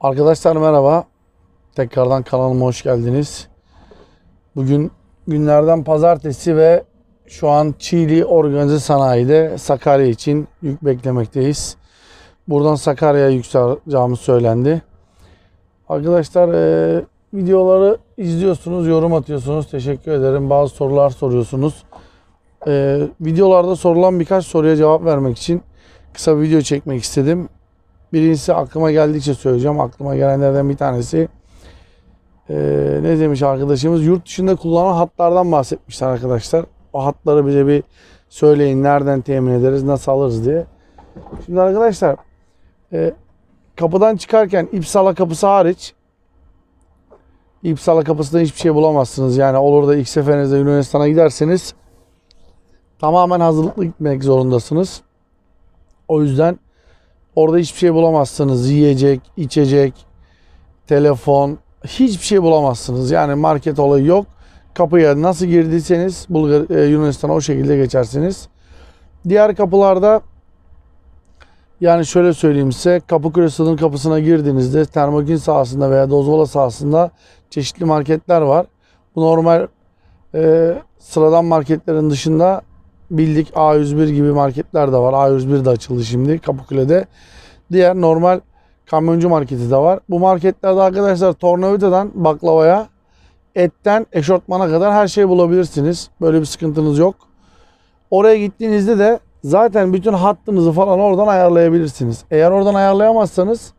Arkadaşlar merhaba. Tekrardan kanalıma hoş geldiniz. Bugün günlerden pazartesi ve şu an Çiğli Organize Sanayi'de Sakarya için yük beklemekteyiz. Buradan Sakarya'ya yükseleceğimiz söylendi. Arkadaşlar e, videoları izliyorsunuz, yorum atıyorsunuz. Teşekkür ederim. Bazı sorular soruyorsunuz. E, videolarda sorulan birkaç soruya cevap vermek için kısa bir video çekmek istedim. Birincisi aklıma geldikçe söyleyeceğim. Aklıma gelenlerden bir tanesi ee, ne demiş arkadaşımız? Yurt dışında kullanılan hatlardan bahsetmişler arkadaşlar. O hatları bize bir söyleyin. Nereden temin ederiz, nasıl alırız diye. Şimdi arkadaşlar e, kapıdan çıkarken İpsala kapısı hariç İpsala kapısında hiçbir şey bulamazsınız. Yani olur da ilk seferinizde Yunanistan'a giderseniz tamamen hazırlıklı gitmek zorundasınız. O yüzden Orada hiçbir şey bulamazsınız. Yiyecek, içecek, telefon hiçbir şey bulamazsınız. Yani market olayı yok. Kapıya nasıl girdiyseniz Bulgar e, Yunanistan'a o şekilde geçersiniz. Diğer kapılarda yani şöyle söyleyeyim size Kapıkule sınır kapısına girdiğinizde Termokin sahasında veya Dozvola sahasında çeşitli marketler var. Bu normal e, sıradan marketlerin dışında bildik A101 gibi marketler de var. A101 de açıldı şimdi Kapıkule'de. Diğer normal kamyoncu marketi de var. Bu marketlerde arkadaşlar tornavidadan baklavaya, etten eşortmana kadar her şeyi bulabilirsiniz. Böyle bir sıkıntınız yok. Oraya gittiğinizde de zaten bütün hattınızı falan oradan ayarlayabilirsiniz. Eğer oradan ayarlayamazsanız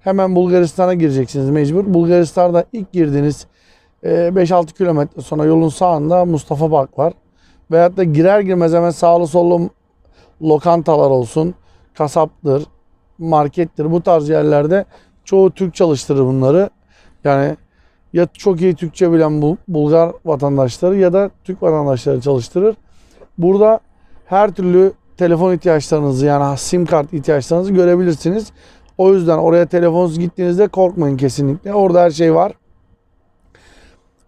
hemen Bulgaristan'a gireceksiniz mecbur. Bulgaristan'da ilk girdiğiniz 5-6 kilometre sonra yolun sağında Mustafa Park var. Veyahut da girer girmez hemen sağlı sollu lokantalar olsun, kasaptır, markettir bu tarz yerlerde çoğu Türk çalıştırır bunları. Yani ya çok iyi Türkçe bilen bu Bulgar vatandaşları ya da Türk vatandaşları çalıştırır. Burada her türlü telefon ihtiyaçlarınızı yani sim kart ihtiyaçlarınızı görebilirsiniz. O yüzden oraya telefonsuz gittiğinizde korkmayın kesinlikle. Orada her şey var.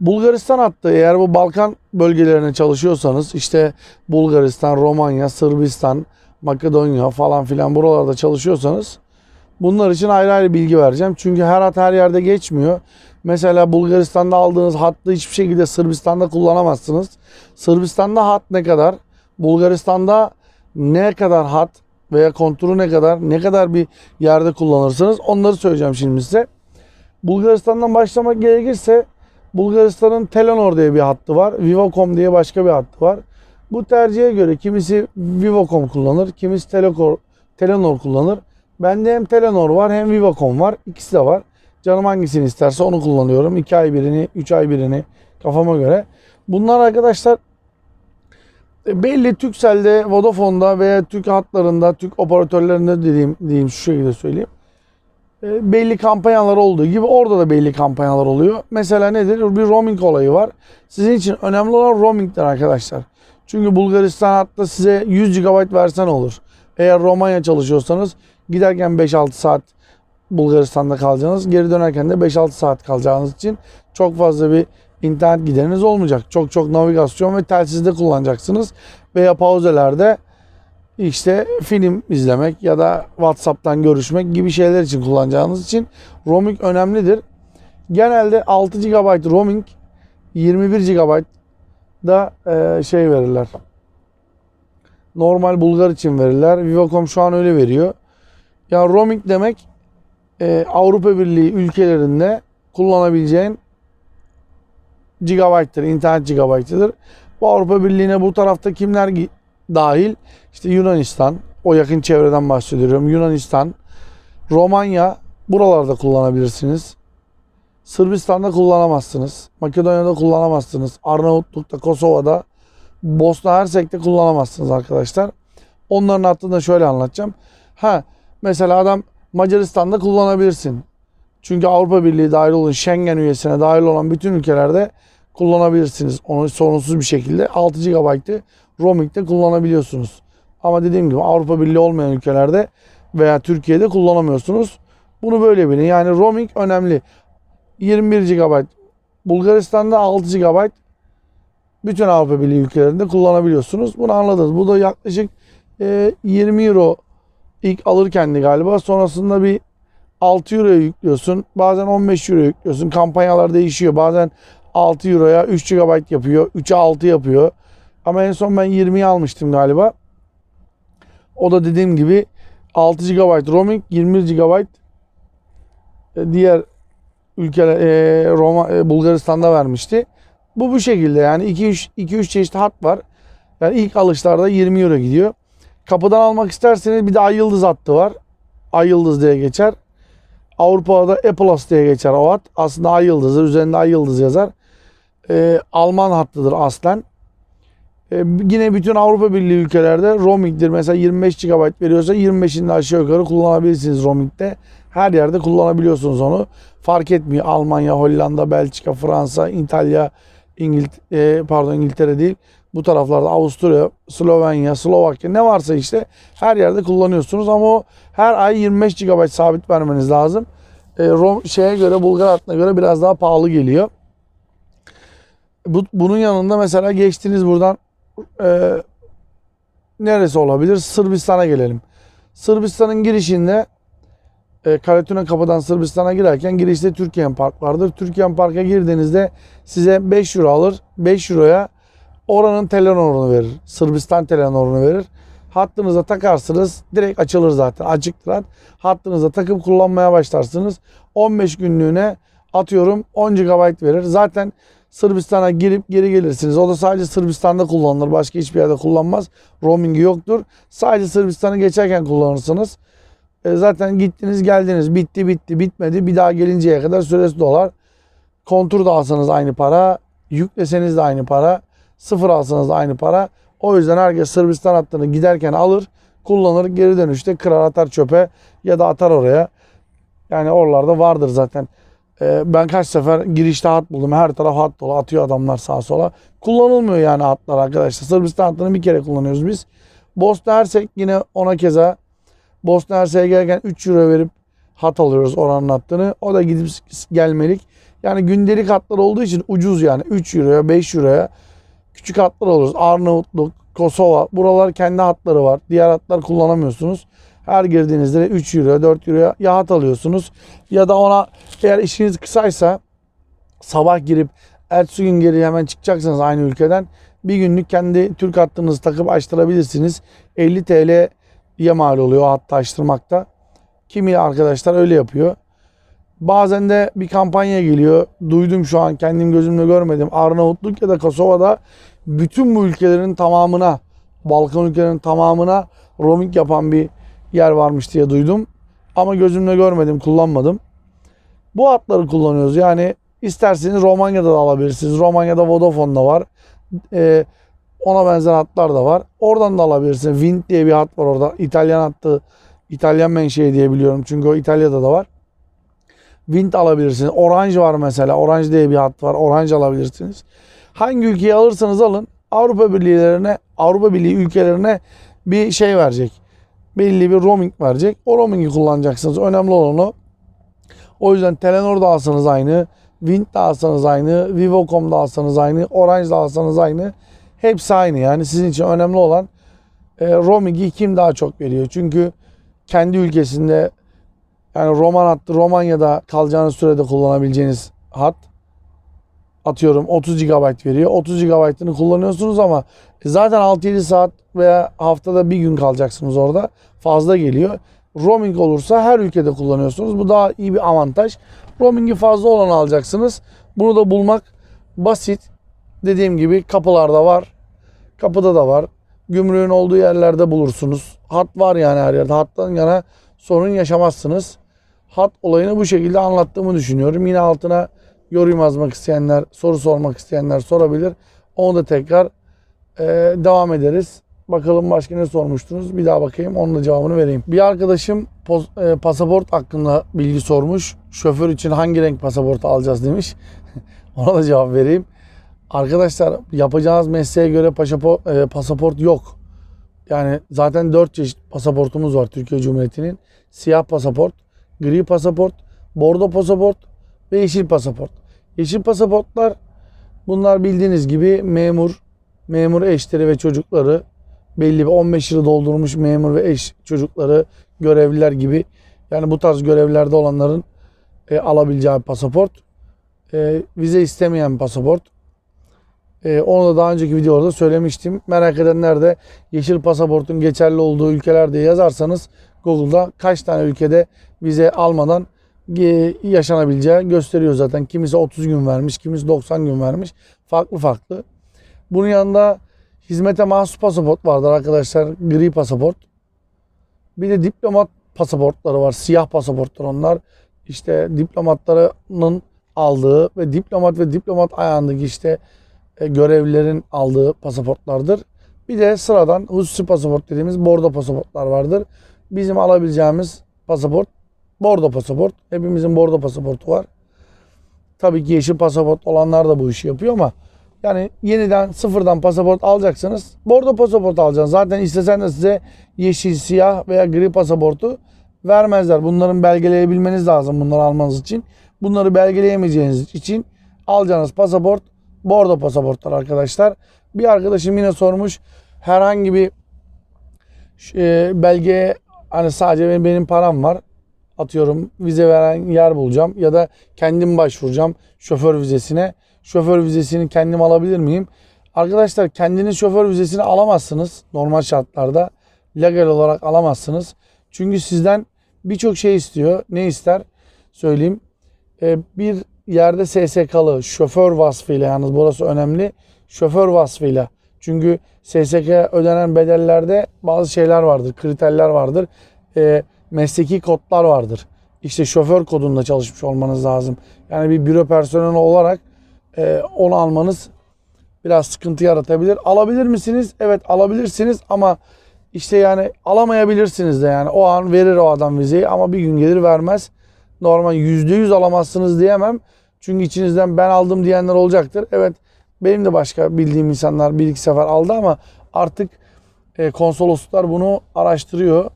Bulgaristan hattı eğer bu Balkan bölgelerine çalışıyorsanız işte Bulgaristan, Romanya, Sırbistan, Makedonya falan filan buralarda çalışıyorsanız bunlar için ayrı ayrı bilgi vereceğim. Çünkü her hat her yerde geçmiyor. Mesela Bulgaristan'da aldığınız hattı hiçbir şekilde Sırbistan'da kullanamazsınız. Sırbistan'da hat ne kadar? Bulgaristan'da ne kadar hat veya konturu ne kadar? Ne kadar bir yerde kullanırsınız? Onları söyleyeceğim şimdi size. Bulgaristan'dan başlamak gerekirse Bulgaristan'ın Telenor diye bir hattı var. Vivacom diye başka bir hattı var. Bu tercihe göre kimisi Vivacom kullanır, kimisi Telekor, Telenor kullanır. Bende hem Telenor var hem Vivacom var. İkisi de var. Canım hangisini isterse onu kullanıyorum. 2 ay birini, 3 ay birini kafama göre. Bunlar arkadaşlar e, belli Turkcell'de, Vodafone'da veya Türk hatlarında, Türk operatörlerinde dediğim, diyeyim şu şekilde söyleyeyim. E, belli kampanyalar olduğu gibi orada da belli kampanyalar oluyor. Mesela nedir? Bir roaming olayı var. Sizin için önemli olan roaming'dir arkadaşlar. Çünkü Bulgaristan hatta size 100 GB versen olur. Eğer Romanya çalışıyorsanız giderken 5-6 saat Bulgaristan'da kalacaksınız. Geri dönerken de 5-6 saat kalacağınız için çok fazla bir internet gideriniz olmayacak. Çok çok navigasyon ve telsizde kullanacaksınız. Veya pauzelerde işte film izlemek ya da WhatsApp'tan görüşmek gibi şeyler için kullanacağınız için roaming önemlidir. Genelde 6 GB roaming 21 GB da e, şey verirler. Normal Bulgar için verirler. Vivacom şu an öyle veriyor. Ya roaming demek e, Avrupa Birliği ülkelerinde kullanabileceğin gigabayttır, internet gigabaytıdır. Bu Avrupa Birliği'ne bu tarafta kimler dahil? İşte Yunanistan, o yakın çevreden bahsediyorum. Yunanistan, Romanya buralarda kullanabilirsiniz. Sırbistan'da kullanamazsınız. Makedonya'da kullanamazsınız. Arnavutluk'ta, Kosova'da, Bosna Hersek'te kullanamazsınız arkadaşlar. Onların hattında şöyle anlatacağım. Ha mesela adam Macaristan'da kullanabilirsin. Çünkü Avrupa Birliği dahil olan Schengen üyesine dahil olan bütün ülkelerde kullanabilirsiniz. Onu sorunsuz bir şekilde 6 GB'ı roaming'de kullanabiliyorsunuz. Ama dediğim gibi Avrupa Birliği olmayan ülkelerde veya Türkiye'de kullanamıyorsunuz. Bunu böyle bilin. Yani roaming önemli. 21 GB Bulgaristan'da 6 GB bütün Avrupa Birliği ülkelerinde kullanabiliyorsunuz. Bunu anladınız. Bu da yaklaşık 20 e, euro ilk alırken de galiba sonrasında bir 6 euroya yüklüyorsun. Bazen 15 euroya yüklüyorsun. Kampanyalar değişiyor. Bazen 6 euroya 3 GB yapıyor. 3'e 6 yapıyor. Ama en son ben 20'yi almıştım galiba. O da dediğim gibi 6 GB roaming, 21 GB e, diğer ülkeler e, Roma e, Bulgaristan'da vermişti. Bu bu şekilde yani 2-3 2-3 çeşit hat var. Yani ilk alışlarda 20 euro gidiyor. Kapıdan almak isterseniz bir de Ay Yıldız hattı var. Ay Yıldız diye geçer. Avrupa'da E Plus diye geçer o hat. Aslında Ay Yıldız'dır. Üzerinde Ay Yıldız yazar. Ee, Alman hattıdır aslen. Ee, yine bütün Avrupa Birliği ülkelerde roaming'dir. Mesela 25 GB veriyorsa 25'ini de aşağı yukarı kullanabilirsiniz roaming'de. Her yerde kullanabiliyorsunuz onu. Fark etmiyor. Almanya, Hollanda, Belçika, Fransa, İtalya, İngiltere, pardon İngiltere değil. Bu taraflarda Avusturya, Slovenya, Slovakya ne varsa işte her yerde kullanıyorsunuz ama o her ay 25 GB sabit vermeniz lazım. E, Rom, şeye göre Bulgar hattına göre biraz daha pahalı geliyor. Bu, bunun yanında mesela geçtiniz buradan e, neresi olabilir? Sırbistan'a gelelim. Sırbistan'ın girişinde e, Karatuna kapıdan Sırbistan'a girerken girişte Türkiye Park vardır. Türkiye Park'a girdiğinizde size 5 euro alır. 5 euroya oranın Telenor'unu verir. Sırbistan Telenor'unu verir. Hattınıza takarsınız. Direkt açılır zaten. Açıktır hat. Hattınıza takıp kullanmaya başlarsınız. 15 günlüğüne atıyorum 10 GB verir. Zaten Sırbistan'a girip geri gelirsiniz. O da sadece Sırbistan'da kullanılır. Başka hiçbir yerde kullanmaz. Roaming'i yoktur. Sadece Sırbistan'ı geçerken kullanırsınız. E, zaten gittiniz geldiniz. Bitti bitti bitmedi. Bir daha gelinceye kadar süresi dolar. Kontur da alsanız aynı para. Yükleseniz de aynı para. Sıfır alsanız da aynı para. O yüzden herkes Sırbistan hattını giderken alır, kullanır, geri dönüşte kırar atar çöpe ya da atar oraya. Yani oralarda vardır zaten. Ee, ben kaç sefer girişte hat buldum. Her taraf hat dolu. Atıyor adamlar sağa sola. Kullanılmıyor yani hatlar arkadaşlar. Sırbistan hattını bir kere kullanıyoruz biz. Bosna Hersek yine ona keza. Bosna Hersek'e gelirken 3 euro verip hat alıyoruz oranın hattını. O da gidip gelmelik. Yani gündelik hatlar olduğu için ucuz yani. 3 euroya 5 euroya küçük hatlar alıyoruz. Arnavutluk, Kosova. Buralar kendi hatları var. Diğer hatlar kullanamıyorsunuz. Her girdiğinizde 3 euro, 4 euro ya hat alıyorsunuz. Ya da ona eğer işiniz kısaysa sabah girip ertesi gün geri hemen çıkacaksınız aynı ülkeden. Bir günlük kendi Türk hattınızı takıp açtırabilirsiniz. 50 TL'ye mal oluyor o hattı açtırmakta. Kimi arkadaşlar öyle yapıyor. Bazen de bir kampanya geliyor. Duydum şu an kendim gözümle görmedim. Arnavutluk ya da Kosova'da bütün bu ülkelerin tamamına, Balkan ülkelerinin tamamına roaming yapan bir yer varmış diye duydum. Ama gözümle görmedim, kullanmadım. Bu hatları kullanıyoruz. Yani isterseniz Romanya'da da alabilirsiniz. Romanya'da Vodafone'da var. Ee, ona benzer hatlar da var. Oradan da alabilirsiniz. Wind diye bir hat var orada. İtalyan hattı, İtalyan menşei diye biliyorum. Çünkü o İtalya'da da var. Wind alabilirsiniz. Orange var mesela. Orange diye bir hat var. Orange alabilirsiniz. Hangi ülkeyi alırsanız alın Avrupa Birliği'lerine, Avrupa Birliği ülkelerine bir şey verecek. Belli bir roaming verecek. O roamingi kullanacaksınız. Önemli olan o. O yüzden Telenor da alsanız aynı, Wind de alsanız aynı, Vivocom da alsanız aynı, Orange da alsanız aynı. Hepsi aynı. Yani sizin için önemli olan e, roamingi kim daha çok veriyor. Çünkü kendi ülkesinde yani Roman hattı Romanya'da kalacağınız sürede kullanabileceğiniz hat atıyorum 30 GB veriyor. 30 GB'ını kullanıyorsunuz ama zaten 6-7 saat veya haftada bir gün kalacaksınız orada. Fazla geliyor. Roaming olursa her ülkede kullanıyorsunuz. Bu daha iyi bir avantaj. Roaming'i fazla olanı alacaksınız. Bunu da bulmak basit. Dediğim gibi kapılarda var. Kapıda da var. Gümrüğün olduğu yerlerde bulursunuz. Hat var yani her yerde. Hattan yana sorun yaşamazsınız. Hat olayını bu şekilde anlattığımı düşünüyorum. Yine altına yorum yazmak isteyenler, soru sormak isteyenler sorabilir. Onu da tekrar e, devam ederiz. Bakalım başka ne sormuştunuz? Bir daha bakayım. Onun da cevabını vereyim. Bir arkadaşım poz- e, pasaport hakkında bilgi sormuş. Şoför için hangi renk pasaport alacağız demiş. Ona da cevap vereyim. Arkadaşlar yapacağınız mesleğe göre paşapo- e, pasaport yok. Yani zaten 4 çeşit pasaportumuz var Türkiye Cumhuriyeti'nin. Siyah pasaport, gri pasaport, bordo pasaport ve yeşil pasaport. Yeşil pasaportlar bunlar bildiğiniz gibi memur, memur eşleri ve çocukları belli bir 15 yılı doldurmuş memur ve eş çocukları görevliler gibi Yani bu tarz görevlerde olanların e, alabileceği pasaport. E, vize istemeyen pasaport. E, onu da daha önceki videolarda söylemiştim. Merak edenler de yeşil pasaportun geçerli olduğu ülkelerde yazarsanız Google'da kaç tane ülkede vize almadan yaşanabileceği gösteriyor zaten. Kimisi 30 gün vermiş, kimisi 90 gün vermiş. Farklı farklı. Bunun yanında hizmete mahsus pasaport vardır arkadaşlar. Gri pasaport. Bir de diplomat pasaportları var. Siyah pasaportlar onlar. İşte diplomatlarının aldığı ve diplomat ve diplomat ayağındaki işte e, görevlilerin aldığı pasaportlardır. Bir de sıradan hususi pasaport dediğimiz bordo pasaportlar vardır. Bizim alabileceğimiz pasaport bordo pasaport. Hepimizin bordo pasaportu var. Tabii ki yeşil pasaport olanlar da bu işi yapıyor ama yani yeniden sıfırdan pasaport alacaksanız bordo pasaport alacaksınız. Zaten istesen de size yeşil, siyah veya gri pasaportu vermezler. Bunların belgeleyebilmeniz lazım bunları almanız için. Bunları belgeleyemeyeceğiniz için alacağınız pasaport bordo pasaportlar arkadaşlar. Bir arkadaşım yine sormuş herhangi bir e, belge hani sadece benim, benim param var atıyorum vize veren yer bulacağım ya da kendim başvuracağım şoför vizesine. Şoför vizesini kendim alabilir miyim? Arkadaşlar kendiniz şoför vizesini alamazsınız normal şartlarda. Legal olarak alamazsınız. Çünkü sizden birçok şey istiyor. Ne ister? Söyleyeyim. Ee, bir yerde SSK'lı şoför vasfıyla yalnız burası önemli. Şoför vasfıyla. Çünkü SSK ödenen bedellerde bazı şeyler vardır, kriterler vardır. Ee, mesleki kodlar vardır. İşte şoför kodunda çalışmış olmanız lazım. Yani bir büro personeli olarak e, onu almanız biraz sıkıntı yaratabilir. Alabilir misiniz? Evet alabilirsiniz ama işte yani alamayabilirsiniz de yani. O an verir o adam vizeyi ama bir gün gelir vermez. Normal %100 alamazsınız diyemem. Çünkü içinizden ben aldım diyenler olacaktır. Evet benim de başka bildiğim insanlar bir iki sefer aldı ama artık e, konsolosluklar bunu araştırıyor.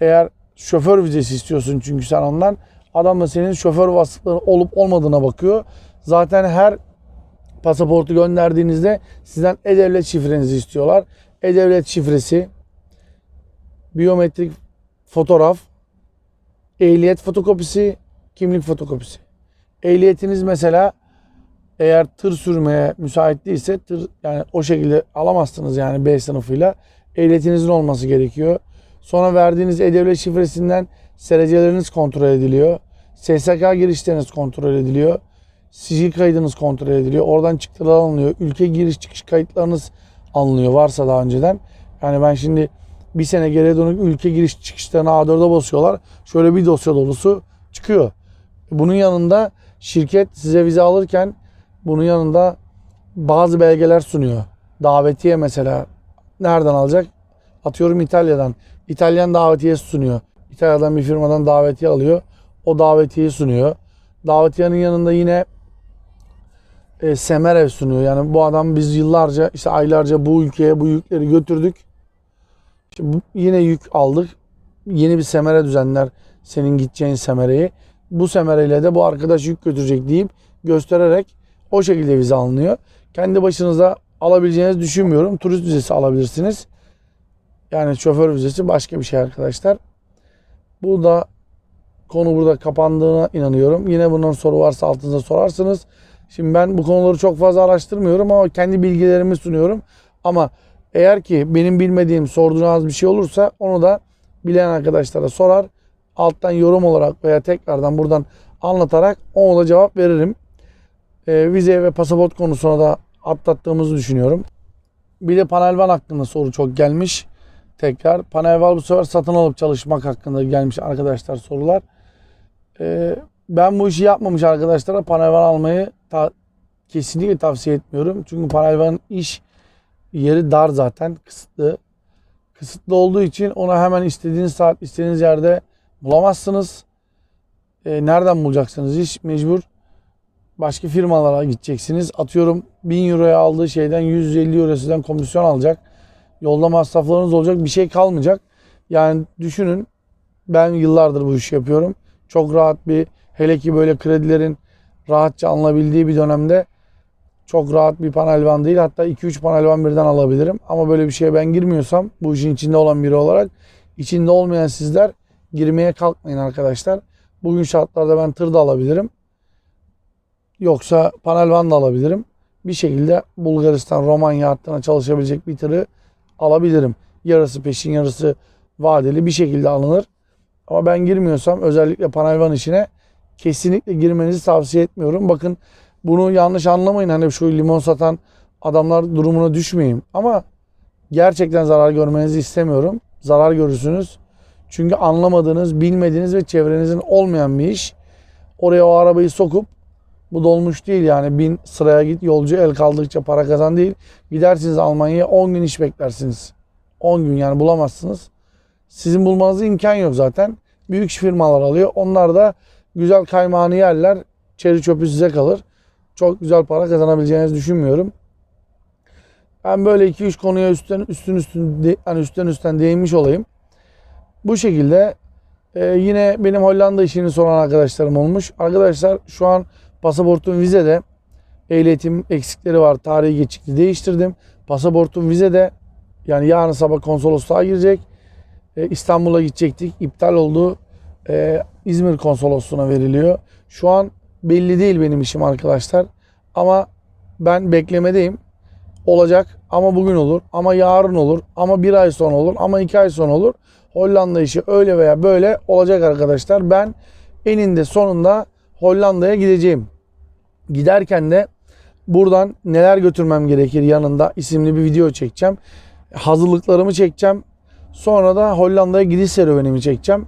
Eğer şoför vizesi istiyorsun çünkü sen ondan. Adam da senin şoför vasıfları olup olmadığına bakıyor. Zaten her pasaportu gönderdiğinizde sizden e-devlet şifrenizi istiyorlar. E-devlet şifresi, biyometrik fotoğraf, ehliyet fotokopisi, kimlik fotokopisi. Ehliyetiniz mesela eğer tır sürmeye müsait değilse tır yani o şekilde alamazsınız yani B sınıfıyla. Ehliyetinizin olması gerekiyor. Sonra verdiğiniz e-devlet şifresinden SRC'leriniz kontrol ediliyor. SSK girişleriniz kontrol ediliyor. Sicil kaydınız kontrol ediliyor. Oradan çıktılar alınıyor. Ülke giriş çıkış kayıtlarınız alınıyor varsa daha önceden. Yani ben şimdi bir sene geriye dönük ülke giriş çıkışlarına A4'e basıyorlar. Şöyle bir dosya dolusu çıkıyor. Bunun yanında şirket size vize alırken bunun yanında bazı belgeler sunuyor. Davetiye mesela nereden alacak? Atıyorum İtalya'dan. İtalyan davetiye sunuyor. İtalya'dan bir firmadan davetiye alıyor. O davetiyeyi sunuyor. Davetiyenin yanında yine e, Semerev sunuyor. Yani bu adam biz yıllarca işte aylarca bu ülkeye bu yükleri götürdük. İşte bu, yine yük aldık. Yeni bir semere düzenler senin gideceğin semereyi. Bu semereyle de bu arkadaş yük götürecek deyip göstererek o şekilde vize alınıyor. Kendi başınıza alabileceğinizi düşünmüyorum. Turist vizesi alabilirsiniz. Yani şoför vizesi başka bir şey arkadaşlar. Bu da konu burada kapandığına inanıyorum. Yine bunun soru varsa altınıza sorarsınız. Şimdi ben bu konuları çok fazla araştırmıyorum ama kendi bilgilerimi sunuyorum. Ama eğer ki benim bilmediğim sorduğunuz bir şey olursa onu da bilen arkadaşlara sorar. Alttan yorum olarak veya tekrardan buradan anlatarak ona da cevap veririm. E, vize ve pasaport konusuna da atlattığımızı düşünüyorum. Bir de panelvan hakkında soru çok gelmiş. Tekrar panelvan bu sefer satın alıp çalışmak hakkında gelmiş arkadaşlar sorular. E, ben bu işi yapmamış arkadaşlara panelvan almayı ta, kesinlikle tavsiye etmiyorum. Çünkü panelvanın iş yeri dar zaten kısıtlı. Kısıtlı olduğu için onu hemen istediğiniz saat istediğiniz yerde bulamazsınız. E, nereden bulacaksınız iş? Mecbur başka firmalara gideceksiniz. Atıyorum 1000 euroya aldığı şeyden 150 euro sizden komisyon alacak. Yolda masraflarınız olacak. Bir şey kalmayacak. Yani düşünün ben yıllardır bu işi yapıyorum. Çok rahat bir hele ki böyle kredilerin rahatça alınabildiği bir dönemde çok rahat bir panel van değil. Hatta 2-3 panel van birden alabilirim. Ama böyle bir şeye ben girmiyorsam bu işin içinde olan biri olarak içinde olmayan sizler girmeye kalkmayın arkadaşlar. Bugün şartlarda ben tır da alabilirim. Yoksa panel van da alabilirim. Bir şekilde Bulgaristan, Romanya hattına çalışabilecek bir tırı alabilirim. Yarısı peşin yarısı vadeli bir şekilde alınır. Ama ben girmiyorsam özellikle panel van işine kesinlikle girmenizi tavsiye etmiyorum. Bakın bunu yanlış anlamayın. Hani şu limon satan adamlar durumuna düşmeyeyim. Ama gerçekten zarar görmenizi istemiyorum. Zarar görürsünüz. Çünkü anlamadığınız, bilmediğiniz ve çevrenizin olmayan bir iş. Oraya o arabayı sokup bu dolmuş değil yani bin sıraya git yolcu el kaldıkça para kazan değil. Gidersiniz Almanya'ya 10 gün iş beklersiniz. 10 gün yani bulamazsınız. Sizin bulmanıza imkan yok zaten. Büyük firmalar alıyor. Onlar da güzel kaymağını yerler. Çeri çöpü size kalır. Çok güzel para kazanabileceğinizi düşünmüyorum. Ben böyle 2-3 konuya üstten üstün üstün hani üstten üstten değinmiş olayım. Bu şekilde e, yine benim Hollanda işini soran arkadaşlarım olmuş. Arkadaşlar şu an pasaportum vizede. Ehliyetim eksikleri var. Tarihi geçikti değiştirdim. Pasaportum vizede. Yani yarın sabah konsolosluğa girecek. E, İstanbul'a gidecektik. İptal oldu. E, İzmir konsolosluğuna veriliyor. Şu an belli değil benim işim arkadaşlar. Ama ben beklemedeyim. Olacak ama bugün olur. Ama yarın olur. Ama bir ay sonra olur. Ama iki ay sonra olur. Hollanda işi öyle veya böyle olacak arkadaşlar. Ben eninde sonunda Hollanda'ya gideceğim. Giderken de buradan neler götürmem gerekir yanında isimli bir video çekeceğim. Hazırlıklarımı çekeceğim. Sonra da Hollanda'ya gidiş serüvenimi çekeceğim.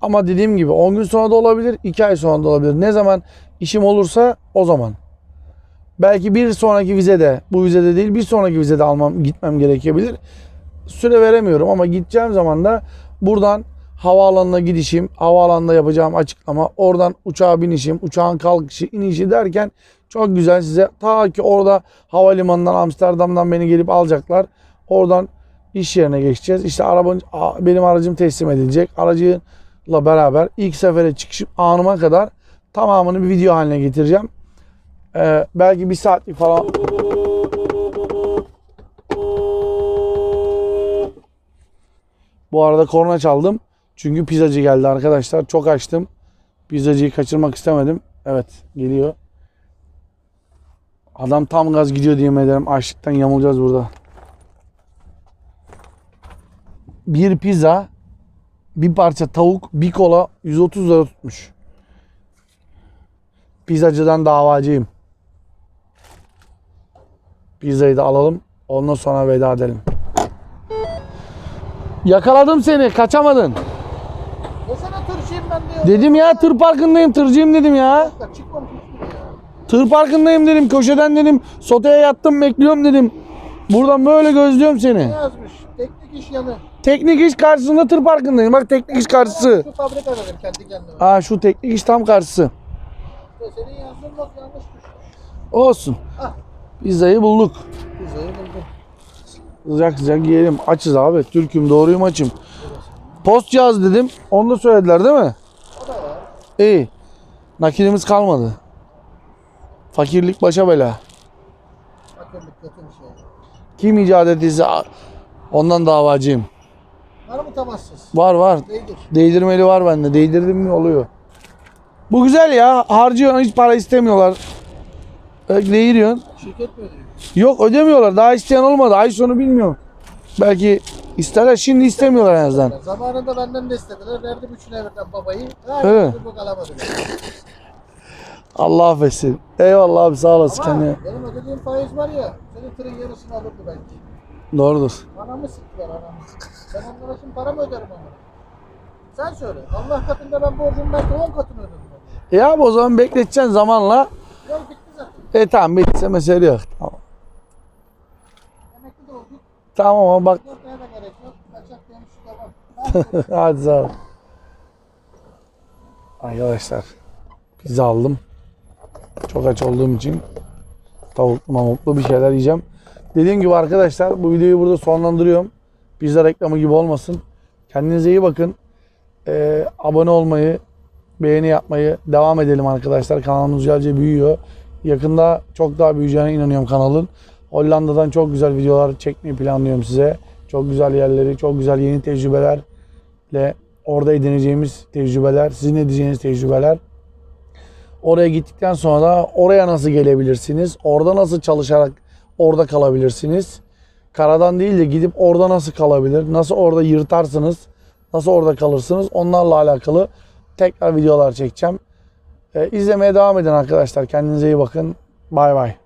Ama dediğim gibi 10 gün sonra da olabilir, 2 ay sonra da olabilir. Ne zaman işim olursa o zaman. Belki bir sonraki vizede, bu vizede değil bir sonraki vizede almam, gitmem gerekebilir. Süre veremiyorum ama gideceğim zaman da buradan havaalanına gidişim, havaalanında yapacağım açıklama, oradan uçağa binişim, uçağın kalkışı, inişi derken çok güzel size ta ki orada havalimanından Amsterdam'dan beni gelip alacaklar. Oradan iş yerine geçeceğiz. İşte arabanın benim aracım teslim edilecek. Aracıyla beraber ilk sefere çıkışım anıma kadar tamamını bir video haline getireceğim. Ee, belki bir saatlik falan Bu arada korna çaldım. Çünkü pizzacı geldi arkadaşlar. Çok açtım. Pizzacıyı kaçırmak istemedim. Evet geliyor. Adam tam gaz gidiyor diye ederim. Açlıktan yamulacağız burada. Bir pizza, bir parça tavuk, bir kola 130 lira tutmuş. Pizzacıdan davacıyım. Pizzayı da alalım. Ondan sonra veda edelim. Yakaladım seni. Kaçamadın. Ben. Dedim ya tır parkındayım. Tırcıyım dedim ya. Çıkmamış. Tır parkındayım dedim. Köşeden dedim. Soteye yattım bekliyorum dedim. Buradan böyle gözlüyorum Ne seni. yazmış? Teknik iş yanı. Teknik iş karşısında tır parkındayım. Bak teknik iş karşısı. Şu fabrika dedim kendi kendime. Aa şu teknik iş tam karşısı. Senin yazdığın bak yanlışmış. Olsun. Ah. Pizzayı bulduk. Pizzayı buldum. Sıcak sıcak yiyelim. Açız abi. Türk'üm doğruyum açım. Post yaz dedim. Onu da söylediler değil mi? İyi. Nakilimiz kalmadı. Fakirlik başa bela. Fakirlik kötü bir şey. Kim icat ettiyse ondan davacıyım. Var mı temassız? Var var. Değildir. Değdirmeli var bende. Değdirdim mi oluyor. Bu güzel ya. Harcıyorsun hiç para istemiyorlar. Değiriyorsun. Şirket mi ödüyor? Yok ödemiyorlar. Daha isteyen olmadı. Ay sonu bilmiyorum. Belki isterler. Şimdi istemiyorlar en azından. Zamanında benden de istediler. Verdim üçüne birden babayı. Hayır, Evet. bu kalamadı. Allah affetsin. Eyvallah abi sağ olasın Ama kendine. benim ödediğim faiz var ya. Senin tırın yarısını alırdı belki. Doğrudur. Anamı sıktılar anamı. Ben onlara şimdi para mı öderim onlara? Sen söyle. Allah katında ben borcumu belki 10 katını ödedim. E abi o zaman bekleteceksin zamanla. Yol bitti zaten. E tamam bitse mesele yok. Tamam. Tamam ama bak. Korkmaya da gerek yok. Kaçak demiş devam. Hadi sağ ol. Arkadaşlar pizza aldım. Çok aç olduğum için tavuklu mamuklu bir şeyler yiyeceğim. Dediğim gibi arkadaşlar bu videoyu burada sonlandırıyorum. Pizza reklamı gibi olmasın. Kendinize iyi bakın. Ee, abone olmayı, beğeni yapmayı devam edelim arkadaşlar. Kanalımız güzelce büyüyor. Yakında çok daha büyüyeceğine inanıyorum kanalın. Hollanda'dan çok güzel videolar çekmeyi planlıyorum size. Çok güzel yerleri, çok güzel yeni tecrübelerle Orada edineceğimiz tecrübeler, sizin edeceğiniz tecrübeler. Oraya gittikten sonra oraya nasıl gelebilirsiniz? Orada nasıl çalışarak orada kalabilirsiniz? Karadan değil de gidip orada nasıl kalabilir? Nasıl orada yırtarsınız? Nasıl orada kalırsınız? Onlarla alakalı tekrar videolar çekeceğim. Ee, izlemeye devam edin arkadaşlar. Kendinize iyi bakın. Bay bay.